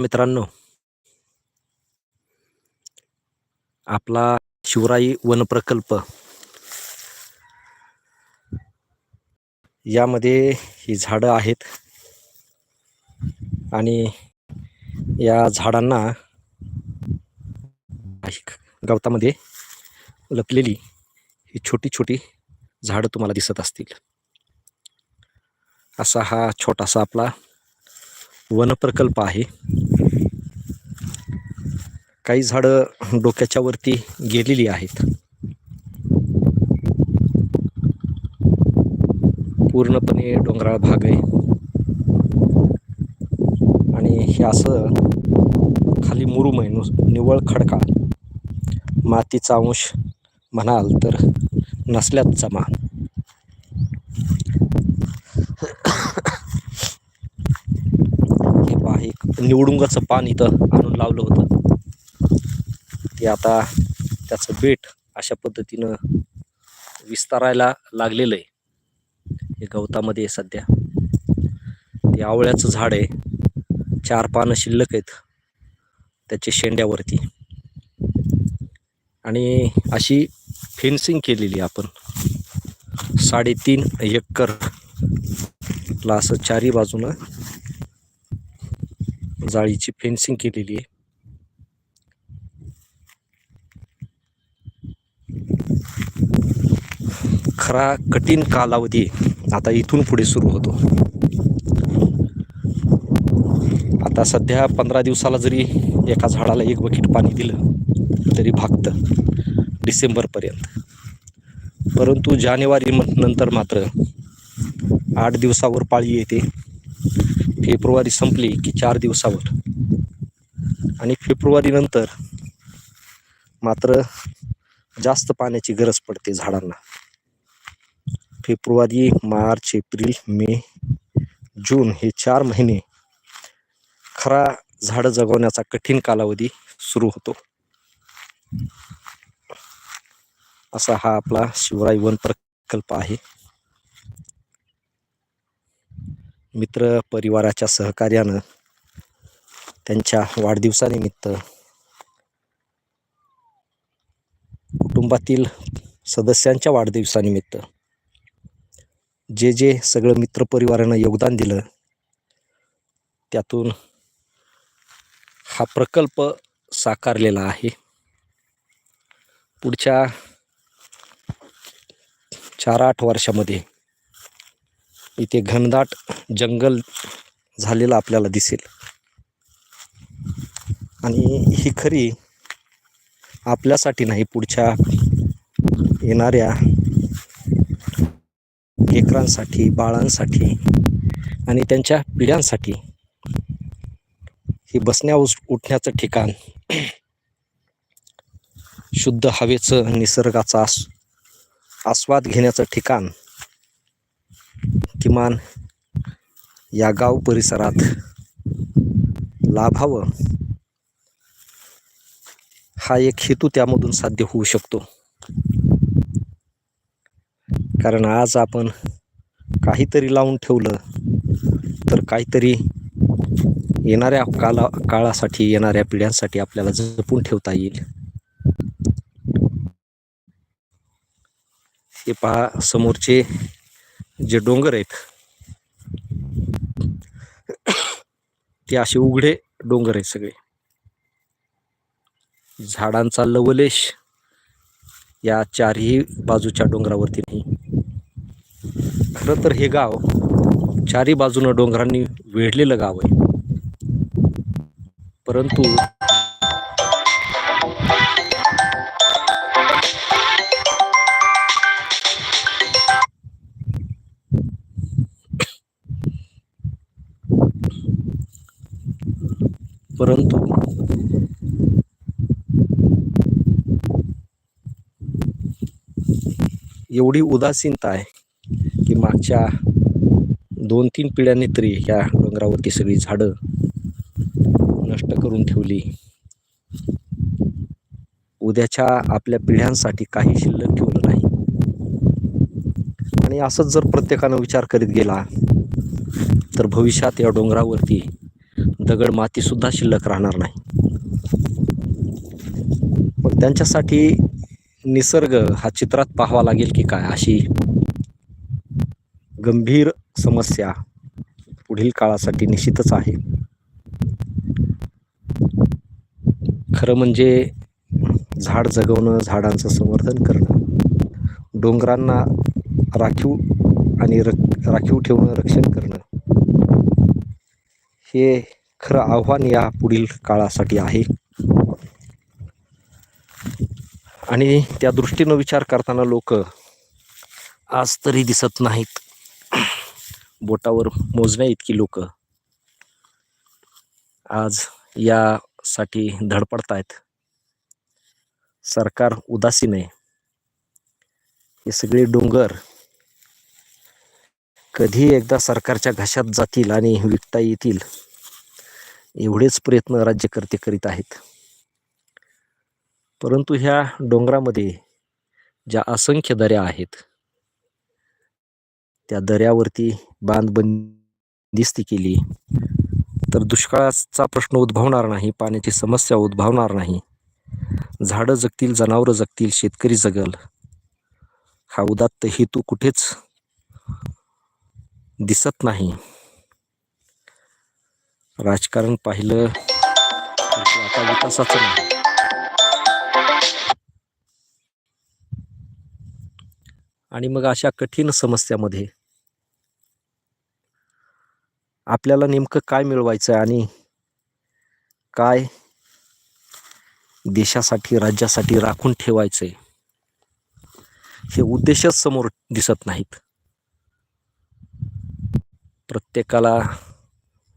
मित्रांनो आपला शिवराई वन प्रकल्प यामध्ये ही झाडं आहेत आणि या झाडांना गवतामध्ये लपलेली ही छोटी छोटी झाडं तुम्हाला दिसत असतील. असा हा छोटासा आपला वनप्रकल्प आहे. काही झाडं डोक्याच्या वरती गेलेली आहेत. पूर्णपणे डोंगराळ भाग आहे. आणि हे असं खाली मुरुम आहे नुस निव्वळ खडका. मातीचा अंश म्हणाल तर नसल्यात जमा हे पहा एक निवडुंगाचं पान इथं आणून लावलं होतं. की आता त्याचं बेट अशा पद्धतीनं विस्तारायला लागलेलं आहे. हे गवतामध्ये सध्या. ते आवळ्याचं झाड आहे. चार पानं शिल्लक आहेत. त्याच्या शेंड्यावरती. आणि अशी फेन्सिंग केलेली आपण. साडेतीन एकर ला असं चारी बाजूनं जाळीची फेन्सिंग केलेली आहे. खरा कठीण कालावधी आता इथून पुढे सुरू होतो. आता सध्या पंधरा दिवसाला जरी एका झाडाला एक बकेट पाणी दिलं तरी भागतं डिसेंबरपर्यंत परंतु जानेवारी म- नंतर मात्र आठ दिवसावर पाळी येते. फेब्रुवारी संपली की चार दिवसावर. आणि फेब्रुवारीनंतर मात्र जास्त पाण्याची गरज पडते झाडांना. फेब्रुवारी मार्च एप्रिल मे जून हे चार महिने खरा झाडं जगवण्याचा कठीण कालावधी सुरू होतो. असा हा आपला शिवराई वन प्रकल्प आहे. मित्र परिवाराच्या सहकार्यानं त्यांच्या वाढदिवसानिमित्त कुटुंबातील सदस्यांच्या वाढदिवसानिमित्त जे जे सगळं मित्रपरिवारानं योगदान दिलं त्यातून हा प्रकल्प साकारलेला आहे. पुढच्या चार आठ वर्षामध्ये इथे घनदाट जंगल झालेलं आपल्याला दिसेल. आणि ही खरी आपल्यासाठी नाही पुढच्या येणाऱ्या लेकरांसाठी बाळांसाठी आणि त्यांच्या पिढ्यांसाठी हे बसण्या उठण्याचं ठिकाण. शुद्ध हवेचं निसर्गाचा आस आस्वाद घेण्याचं ठिकाण किमान या गाव परिसरात लाभावं. हा एक हेतू त्यामधून साध्य होऊ शकतो. कारण आज आपण काहीतरी लावून ठेवलं तर काहीतरी येणाऱ्या काला काळासाठी येणाऱ्या पिढ्यांसाठी आपल्याला जपून ठेवता येईल. हे पहा समोरचे जे डोंगर आहेत ते असे उघडे डोंगर आहेत सगळे. झाडांचा लवलेश या चारही बाजूच्या डोंगरावरती नाही. खरं तर हे गाव चारी बाजूनं डोंगरांनी वेढलेलं गाव आहे. परंतु परंतु एवढी उदासीनता आहे मागच्या दोन तीन पिढ्यांनी तरी ह्या डोंगरावरती सगळी झाडं नष्ट करून ठेवली. उद्याच्या आपल्या पिढ्यांसाठी काही शिल्लक ठेवलं नाही. आणि असंच जर प्रत्येकानं विचार करीत गेला तर भविष्यात या डोंगरावरती दगड माती सुद्धा शिल्लक राहणार नाही. पण त्यांच्यासाठी निसर्ग हा चित्रात पाहावा लागेल की काय अशी गंभीर समस्या पुढील काळासाठी निश्चितच आहे. खरं म्हणजे झाड जगवणं झाडांचं संवर्धन करणं डोंगरांना राखीव आणि रक राखीव ठेवणं रक्षण करणं हे खरं आव्हान या पुढील काळासाठी आहे. आणि त्या दृष्टीनं विचार करताना लोक आज तरी दिसत नाहीत. बोटावर मोजण्या इतकी लोक. आज यासाठी धडपडतायत. सरकार उदासीन आहे हे सगळे डोंगर कधी एकदा सरकारच्या घशात जातील आणि विकता येतील एवढेच प्रयत्न राज्यकर्ते करीत आहेत. परंतु ह्या डोंगरामध्ये ज्या असंख्य दऱ्या आहेत त्या दऱ्यावरती बांधबंदिस्ती केली. तर दुष्काळाचा प्रश्न उद्भवणार नाही पाण्याची समस्या उद्भवणार नाही. झाडं जगतील जनावरं जगतील शेतकरी जगल. हा उदात्त हेतू कुठेच दिसत नाही. राजकारण पाहिलं आता विकासाचं नाही. आणि मग अशा कठीण समस्यामध्ये आपल्याला नेमकं काय मिळवायचं आहे आणि काय देशासाठी राज्यासाठी राखून ठेवायचं आहे हे उद्देशच समोर दिसत नाहीत. प्रत्येकाला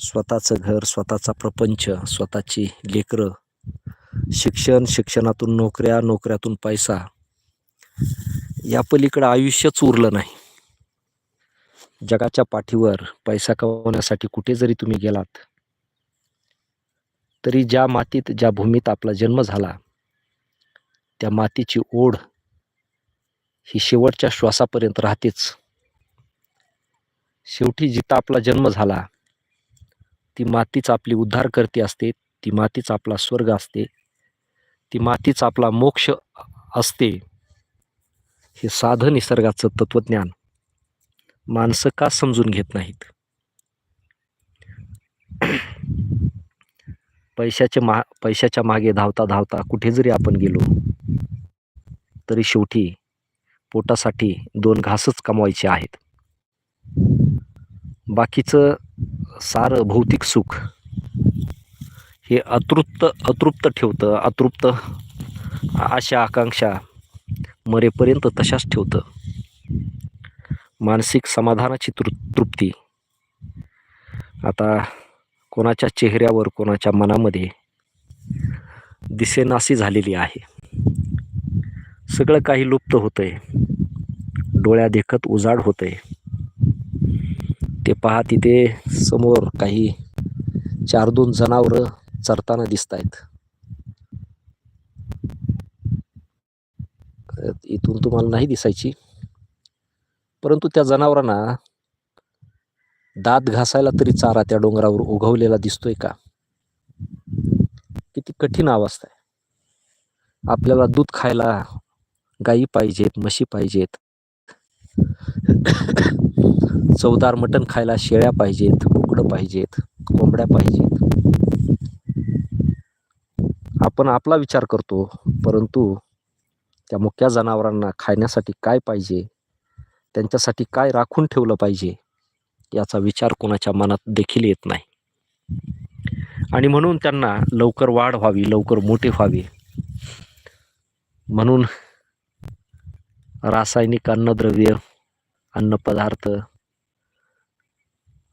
स्वतःचं घर स्वतःचा प्रपंच स्वतःची लेकरं शिक्षण शिक्षणातून नोकऱ्या नोकऱ्यातून पैसा या पलीकडं आयुष्यच उरलं नाही. जगाच्या पाठीवर पैसा कमवण्यासाठी कुठे जरी तुम्ही गेलात तरी ज्या मातीत ज्या भूमीत आपला जन्म झाला त्या मातीची ओढ ही शेवटच्या श्वासापर्यंत राहतेच. शेवटी जिथं आपला जन्म झाला ती मातीच आपली उद्धार करते असते ती मातीच आपला स्वर्ग असते ती मातीच आपला मोक्ष असते. हे साधं निसर्गाचं तत्वज्ञान. माणसं का समजून घेत नाहीत? पैशाचे मा पैशाच्या मागे धावता धावता कुठे जरी आपण गेलो तरी शेवटी पोटासाठी दोन घासच कमवायचे आहेत. बाकीचं सारं भौतिक सुख हे अतृप्त अतृप्त ठेवतं अतृप्त आशा आकांक्षा मरेपर्यंत तशाच ठेवतं. मानसिक समाधानाची तृ तृप्ती. आता कोणाच्या चेहऱ्यावर कोणाच्या मनामध्ये दिसेनासी झालेली आहे. सगळं काही लुप्त होतंय. डोळ्या देखत उजाड होतंय. ते पहा तिथे समोर काही चार दोन जनावरं चरताना दिसत आहेत इथून तुम्हाला नाही दिसायची? परंतु त्या जनावरांना दात घासायला तरी चारा त्या डोंगरावर उगवलेला दिसतोय का? किती कठीण अवस्था आहे. आपल्याला दूध खायला गाई पाहिजेत म्हशी पाहिजेत. चवदार मटण खायला शेळ्या पाहिजेत बोकडं पाहिजेत कोंबड्या पाहिजेत. आपण आपला विचार करतो परंतु त्या मुक्या जनावरांना खाण्यासाठी काय पाहिजे? त्यांच्यासाठी काय राखून ठेवलं पाहिजे याचा विचार कोणाच्या मनात देखील येत नाही. आणि म्हणून त्यांना लवकर वाढ व्हावी लवकर मोठे व्हावे. म्हणून रासायनिक अन्नद्रव्य अन्नपदार्थ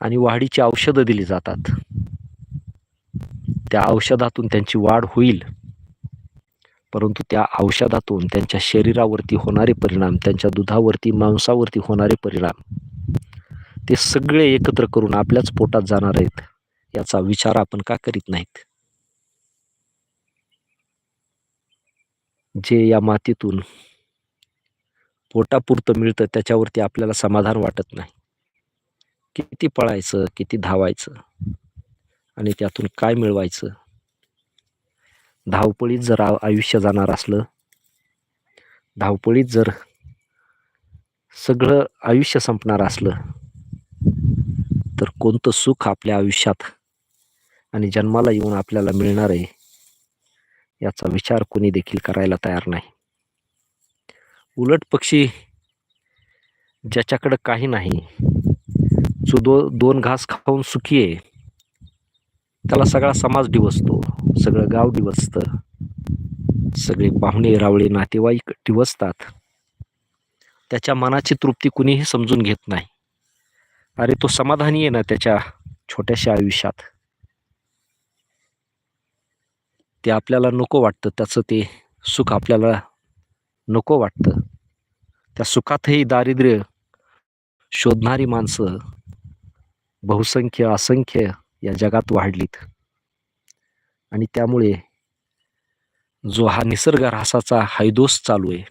आणि वाढीची औषधं दिली जातात. त्या औषधातून त्यांची वाढ होईल. परंतु त्या औषधातून त्यांच्या शरीरावरती होणारे परिणाम त्यांच्या दुधावरती मांसावरती होणारे परिणाम ते सगळे एकत्र करून आपल्याच पोटात जाणार आहेत याचा विचार आपण का करीत नाहीत? जे या मातीतून पोटापुरतं मिळतं त्याच्यावरती आपल्याला समाधान वाटत नाही. किती पळायचं किती धावायचं आणि त्यातून काय मिळवायचं? धावपळीत जर आयुष्य जाणार असलं धावपळीत जर सगळं आयुष्य संपणार असलं तर कोणतं सुख आपल्या आयुष्यात आणि जन्माला येऊन आपल्याला मिळणार आहे याचा विचार कोणी देखील करायला तयार नाही. उलट पक्षी ज्याच्याकडं काही नाही जो दो दोन घास खाऊन सुखी आहे त्याला सगळा समाज डिवसतो सगळं गाव डिवसतं सगळे पाहुणे रावळे नातेवाईक डिवसतात त्याच्या मनाची तृप्ती कुणीही समजून घेत नाही. अरे तो समाधानी आहे ना त्याच्या छोट्याशा आयुष्यात. ते आपल्याला नको वाटतं. त्याचं ते सुख आपल्याला नको वाटतं. त्या सुखातही दारिद्र्य शोधणारी माणसं बहुसंख्य असंख्य या जगात वाढलीत. आणि त्यामुळे जो हा निसर्ग ऱ्हासाचा हैदोस चालू आहे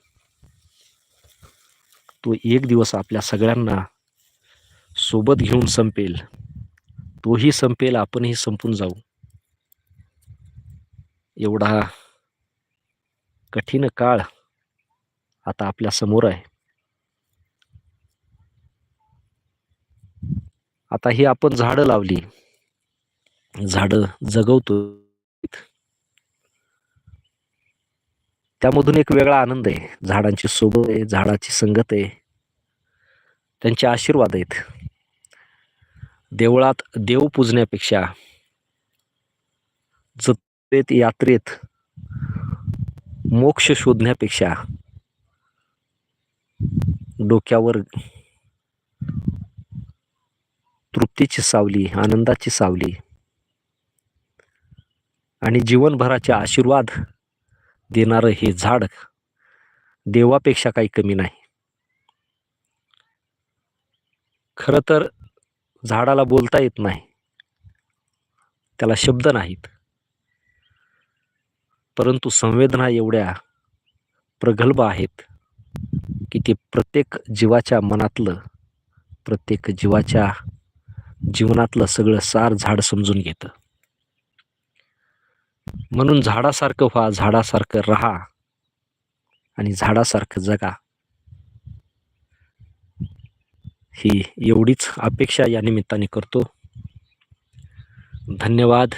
तो एक दिवस आपल्या सगळ्यांना सोबत घेऊन संपेल. तोही संपेल आपणही संपून जाऊ. एवढा कठीण काळ आता आपल्यासमोर आहे. आता ही आपण झाडं लावली. झाडं जगवतो. त्यामधून एक वेगळा आनंद आहे. झाडांची सोबत आहे झाडाची संगत आहे. त्यांचे आशीर्वाद आहेत. देवळात देव पूजण्यापेक्षा जत्रेत यात्रेत मोक्ष शोधण्यापेक्षा डोक्यावर तृप्तीची सावली आनंदाची सावली आणि जीवनभराचे आशीर्वाद देणारं हे झाड देवापेक्षा काही कमी नाही. खरं तर झाडाला बोलता येत नाही. त्याला शब्द नाहीत. परंतु संवेदना एवढ्या प्रगल्भ आहेत की ते प्रत्येक जीवाच्या मनातलं प्रत्येक जीवाच्या जीवनातलं सगळं सार झाड समजून घेतं. म्हणून झाडासारखं व्हा झाडासारखं राहा आणि झाडासारखं जगा. ही एवढीच अपेक्षा या निमित्ताने करतो. धन्यवाद.